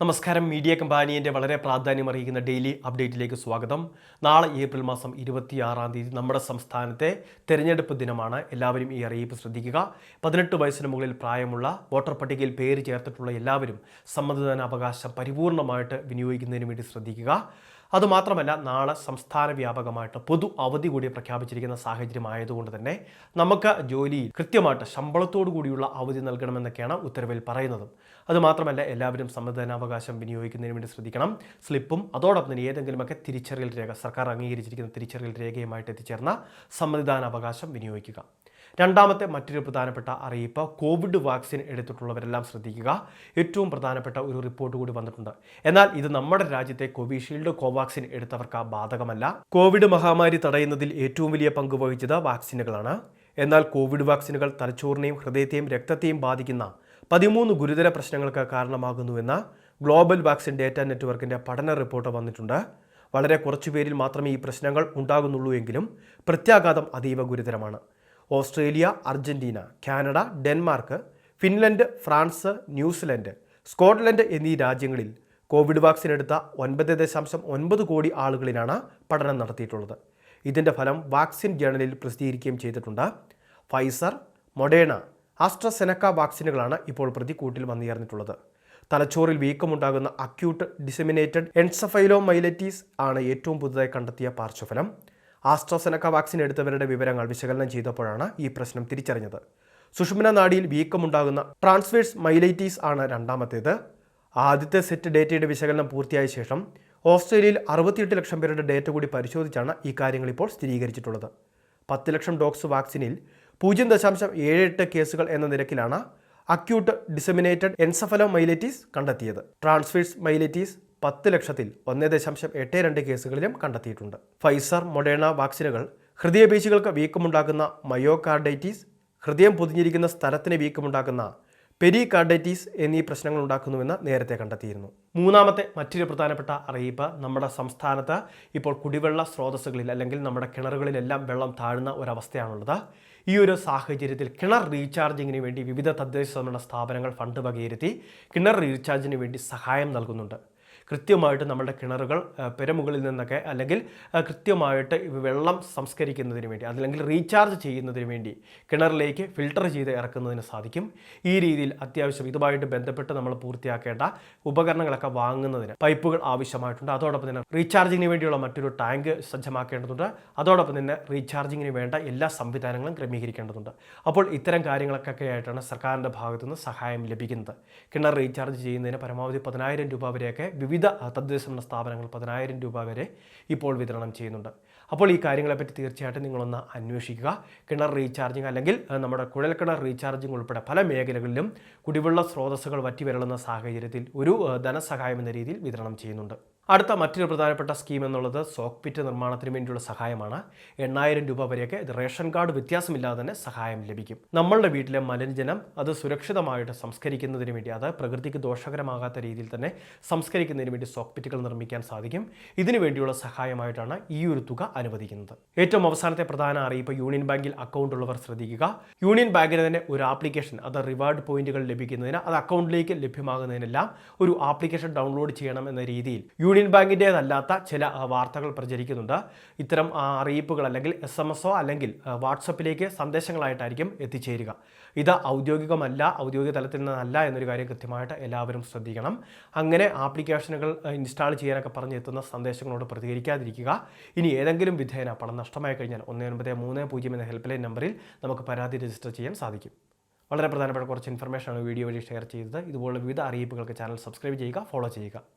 നമസ്കാരം. മീഡിയ കമ്പാനിയന്റെ വളരെ പ്രാധാന്യം അറിയിക്കുന്ന ഡെയിലി അപ്ഡേറ്റിലേക്ക് സ്വാഗതം. നാളെ ഏപ്രിൽ മാസം ഇരുപത്തിയാറാം തീയതി നമ്മുടെ സംസ്ഥാനത്തെ തെരഞ്ഞെടുപ്പ് ദിനമാണ്. എല്ലാവരും ഈ അറിയിപ്പ് ശ്രദ്ധിക്കുക. പതിനെട്ട് വയസ്സിന് മുകളിൽ പ്രായമുള്ള വോട്ടർ പട്ടികയിൽ പേര് ചേർത്തിട്ടുള്ള എല്ലാവരും സമ്മതിദാനാവകാശം പരിപൂർണമായിട്ട് വിനിയോഗിക്കുന്നതിന് വേണ്ടി ശ്രദ്ധിക്കുക. അതുമാത്രമല്ല നാളെ സംസ്ഥാന വ്യാപകമായിട്ട് പൊതു അവധി കൂടി പ്രഖ്യാപിച്ചിരിക്കുന്ന സാഹചര്യമായതുകൊണ്ട് തന്നെ നമുക്ക് ജോലിയിൽ കൃത്യമായിട്ട് ശമ്പളത്തോടു കൂടിയുള്ള അവധി നൽകണമെന്നൊക്കെയാണ് ഉത്തരവിൽ പറയുന്നത്. അതുമാത്രമല്ല എല്ലാവരും സമ്മതിദാനാവകാശം വിനിയോഗിക്കുന്നതിന് വേണ്ടി ശ്രദ്ധിക്കണം. സ്ലിപ്പും അതോടൊപ്പം തന്നെ ഏതെങ്കിലുമൊക്കെ തിരിച്ചറിയൽ രേഖ സർക്കാർ അംഗീകരിച്ചിരിക്കുന്ന തിരിച്ചറിയൽ രേഖയുമായിട്ട് എത്തിച്ചേർന്ന സമ്മതിദാനാവകാശം വിനിയോഗിക്കുക. രണ്ടാമത്തെ മറ്റൊരു പ്രധാനപ്പെട്ട അറിയിപ്പ് കോവിഡ് വാക്സിൻ എടുത്തിട്ടുള്ളവരെല്ലാം ശ്രദ്ധിക്കുക. ഏറ്റവും പ്രധാനപ്പെട്ട ഒരു റിപ്പോർട്ട് കൂടി വന്നിട്ടുണ്ട്. എന്നാൽ ഇത് നമ്മുടെ രാജ്യത്തെ കോവിഷീൽഡ് കോവാക്സിൻ എടുത്തവർക്ക് ബാധകമല്ല. കോവിഡ് മഹാമാരി തടയുന്നതിൽ ഏറ്റവും വലിയ പങ്ക് വഹിച്ചത് വാക്സിനുകളാണ് എന്നാൽ കോവിഡ് വാക്സിനുകൾ തലച്ചോറിനെയും ഹൃദയത്തെയും രക്തത്തെയും ബാധിക്കുന്ന പതിമൂന്ന് ഗുരുതര പ്രശ്നങ്ങൾക്ക് കാരണമാകുന്നുവെന്ന് ഗ്ലോബൽ വാക്സിൻ ഡേറ്റ നെറ്റ്വർക്കിന്റെ പഠന റിപ്പോർട്ട് വന്നിട്ടുണ്ട്. വളരെ കുറച്ചു പേരിൽ മാത്രമേ ഈ പ്രശ്നങ്ങൾ ഉണ്ടാകുന്നുള്ളൂ എങ്കിലും പ്രത്യാഘാതം അതീവ ഗുരുതരമാണ്. Australia Argentina Canada Denmark Finland France New Zealand Scotland എന്നീ രാജ്യങ്ങളിൽ കോവിഡ് വാക്സിൻ എടുത്ത ഒൻപത് ദശാംശം ഒൻപത് കോടി ആളുകളിലാണ് പഠനം നടത്തിയിട്ടുള്ളത്. ഇതിന്റെ ഫലം വാക്സിൻ ജേണലിൽ പ്രസിദ്ധീകരിക്കുകയും ചെയ്തിട്ടുണ്ട്. ഫൈസർ മൊഡേണ ആസ്ട്രസെനക്ക വാക്സിനുകളാണ് ഇപ്പോൾ പ്രതിക്കൂട്ടിൽ വന്നുയർന്നിട്ടുള്ളത് തലച്ചോറിൽ വീക്കമുണ്ടാകുന്ന അക്യൂട്ട് ഡിസെമിനേറ്റഡ് എൻസഫൈലോമൈലറ്റീസ് ആണ് ഏറ്റവും പുതുതായി കണ്ടെത്തിയ പാർശ്വഫലം. ആസ്ട്രസെനക്ക വാക്സിൻ എടുത്തവരുടെ വിവരങ്ങൾ വിശകലനം ചെയ്തപ്പോഴാണ് ഈ പ്രശ്നം തിരിച്ചറിഞ്ഞത്. സുഷുമ്ന നാടിയിൽ വീക്കമുണ്ടാകുന്ന ട്രാൻസ്വേഴ്സ് മൈലൈറ്റീസ് ആണ് രണ്ടാമത്തേത്. ആദ്യത്തെ സെറ്റ് ഡേറ്റയുടെ വിശകലനം പൂർത്തിയായ ശേഷം ഓസ്ട്രേലിയയിൽ അറുപത്തിയെട്ട് ലക്ഷം പേരുടെ ഡേറ്റ കൂടി പരിശോധിച്ചാണ് ഈ കാര്യങ്ങൾ ഇപ്പോൾ സ്ഥിരീകരിച്ചിട്ടുള്ളത്. പത്ത് ലക്ഷം ഡോക്സ് വാക്സിനിൽ പൂജ്യം ദശാംശം ഏഴ് എട്ട് കേസുകൾ എന്ന നിരക്കിലാണ് അക്യൂട്ട് ഡിസെമിനേറ്റഡ് എൻസഫലോ മൈലറ്റീസ് കണ്ടെത്തിയത്. ട്രാൻസ്ഫേഴ്സ് മൈലറ്റീസ് പത്ത് ലക്ഷത്തിൽ ഒന്ന് ദശാംശം എട്ട് രണ്ട് കേസുകളിലും കണ്ടെത്തിയിട്ടുണ്ട്. ഫൈസർ മൊഡേണ വാക്സിനുകൾ ഹൃദയപേശികൾക്ക് വീക്കമുണ്ടാക്കുന്ന മയോകാർഡൈറ്റീസ് ഹൃദയം പൊതിഞ്ഞിരിക്കുന്ന സ്ഥലത്തിന് വീക്കമുണ്ടാക്കുന്ന പെരികാർഡൈറ്റീസ് എന്നീ പ്രശ്നങ്ങൾ ഉണ്ടാക്കുന്നുവെന്ന് നേരത്തെ കണ്ടെത്തിയിരുന്നു. മൂന്നാമത്തെ മറ്റൊരു പ്രധാനപ്പെട്ട അറിയിപ്പ് നമ്മുടെ സംസ്ഥാനത്ത് ഇപ്പോൾ കുടിവെള്ള സ്രോതസ്സുകളിൽ അല്ലെങ്കിൽ നമ്മുടെ കിണറുകളിലെല്ലാം വെള്ളം താഴ്ന്ന ഒരവസ്ഥയാണുള്ളത്. ഈ ഒരു സാഹചര്യത്തിൽ കിണർ റീചാർജിങ്ങിന് വേണ്ടി വിവിധ തദ്ദേശ സ്ഥാപനങ്ങൾ ഫണ്ട് വകയിരുത്തി കിണർ റീചാർജിന് വേണ്ടി സഹായം നൽകുന്നുണ്ട്. കൃത്യമായിട്ട് നമ്മുടെ കിണറുകൾ പെരമുകളിൽ നിന്നൊക്കെ അല്ലെങ്കിൽ കൃത്യമായിട്ട് വെള്ളം സംസ്കരിക്കുന്നതിന് വേണ്ടി അതല്ലെങ്കിൽ റീചാർജ് ചെയ്യുന്നതിന് വേണ്ടി കിണറിലേക്ക് ഫിൽട്ടർ ചെയ്ത് ഇറക്കുന്നതിന് സാധിക്കും. ഈ രീതിയിൽ അത്യാവശ്യം ഇതുമായിട്ട് ബന്ധപ്പെട്ട് നമ്മൾ പൂർത്തിയാക്കേണ്ട ഉപകരണങ്ങളൊക്കെ വാങ്ങുന്നതിന് പൈപ്പുകൾ ആവശ്യമായിട്ടുണ്ട്. അതോടൊപ്പം തന്നെ റീചാർജിങ്ങിന് വേണ്ടിയുള്ള മറ്റൊരു ടാങ്ക് സജ്ജമാക്കേണ്ടതുണ്ട്. അതോടൊപ്പം തന്നെ റീചാർജിങ്ങിന് വേണ്ട എല്ലാ സംവിധാനങ്ങളും ക്രമീകരിക്കേണ്ടതുണ്ട്. അപ്പോൾ ഇത്തരം കാര്യങ്ങളൊക്കെ ആയിട്ടാണ് സർക്കാരിന്റെ ഭാഗത്തുനിന്ന് സഹായം ലഭിക്കുന്നത്. കിണർ റീചാർജ് ചെയ്യുന്നതിന് പരമാവധി പതിനായിരം രൂപ വരെയൊക്കെ വിവിധ തദ്ദേശ ഭരണ സ്ഥാപനങ്ങൾ പതിനായിരം രൂപ വരെ ഇപ്പോൾ വിതരണം ചെയ്യുന്നുണ്ട്. അപ്പോൾ ഈ കാര്യങ്ങളെപ്പറ്റി തീർച്ചയായിട്ടും നിങ്ങളൊന്ന് അന്വേഷിക്കുക. കിണർ റീചാർജിങ് അല്ലെങ്കിൽ നമ്മുടെ കുഴൽക്കിണർ റീചാർജിങ് ഉൾപ്പെടെ പല മേഖലകളിലും കുടിവെള്ള സ്രോതസ്സുകൾ വറ്റി വരളുന്ന സാഹചര്യത്തിൽ ഒരു ധനസഹായം എന്ന രീതിയിൽ വിതരണം ചെയ്യുന്നുണ്ട്. അടുത്ത മറ്റൊരു പ്രധാനപ്പെട്ട സ്കീം എന്നുള്ളത് സോക്പിറ്റ് നിർമ്മാണത്തിന് വേണ്ടിയുള്ള സഹായമാണ്. എണ്ണായിരം രൂപ വരെയൊക്കെ റേഷൻ കാർഡ് വ്യത്യാസമില്ലാതെ തന്നെ സഹായം ലഭിക്കും. നമ്മളുടെ വീട്ടിലെ മലിനജനം അത് സുരക്ഷിതമായിട്ട് സംസ്കരിക്കുന്നതിന് വേണ്ടി അത് പ്രകൃതിക്ക് ദോഷകരമാകാത്ത രീതിയിൽ തന്നെ സംസ്കരിക്കുന്നതിന് വേണ്ടി സോക്പിറ്റുകൾ നിർമ്മിക്കാൻ സാധിക്കും. ഇതിനു വേണ്ടിയുള്ള സഹായമായിട്ടാണ് ഈ ഒരു തുക അനുവദിക്കുന്നത്. ഏറ്റവും അവസാനത്തെ പ്രധാന അറിയിപ്പ് യൂണിയൻ ബാങ്കിൽ അക്കൗണ്ട് ഉള്ളവർ ശ്രദ്ധിക്കുക. യൂണിയൻ ബാങ്കിന് തന്നെ ഒരു ആപ്ലിക്കേഷൻ അത് റിവാർഡ് പോയിന്റുകൾ ലഭിക്കുന്നതിന് അത് അക്കൗണ്ടിലേക്ക് ലഭ്യമാകുന്നതിനെല്ലാം ഒരു ആപ്ലിക്കേഷൻ ഡൗൺലോഡ് ചെയ്യണം എന്ന രീതിയിൽ യൂണിയൻ ബാങ്കിന്റേതല്ലാത്ത ചില വാർത്തകൾ പ്രചരിക്കുന്നുണ്ട്. ഇത്തരം അറിയിപ്പുകൾ അല്ലെങ്കിൽ എസ് എം എസോ അല്ലെങ്കിൽ വാട്സപ്പിലേക്ക് സന്ദേശങ്ങളായിട്ടായിരിക്കും എത്തിച്ചേരുക. ഇത് ഔദ്യോഗികമല്ല ഔദ്യോഗിക തലത്തിൽ നിന്നല്ല എന്നൊരു കാര്യം കൃത്യമായിട്ട് എല്ലാവരും ശ്രദ്ധിക്കണം. അങ്ങനെ ആപ്ലിക്കേഷനുകൾ ഇൻസ്റ്റാൾ ചെയ്യാനൊക്കെ പറഞ്ഞെത്തുന്ന സന്ദേശങ്ങളോട് പ്രതികരിക്കാതിരിക്കുക. ഇനി ഏതെങ്കിലും വിധേയന പണം നഷ്ടമായി കഴിഞ്ഞാൽ ഒന്ന് ഒൻപത് മൂന്ന് പൂജ്യം എന്ന ഹെൽപ്പ് ലൈൻ നമ്പറിൽ നമുക്ക് പരാതി രജിസ്റ്റർ ചെയ്യാൻ സാധിക്കും. വളരെ പ്രധാനപ്പെട്ട കുറച്ച് ഇൻഫർമേഷനാണ് വീഡിയോ വഴി ഷെയർ ചെയ്തത്. ഇതുപോലുള്ള വിവിധ അറിയിപ്പുകൾക്ക് ചാനൽ സബ്സ്ക്രൈബ് ചെയ്യുക ഫോളോ ചെയ്യുക.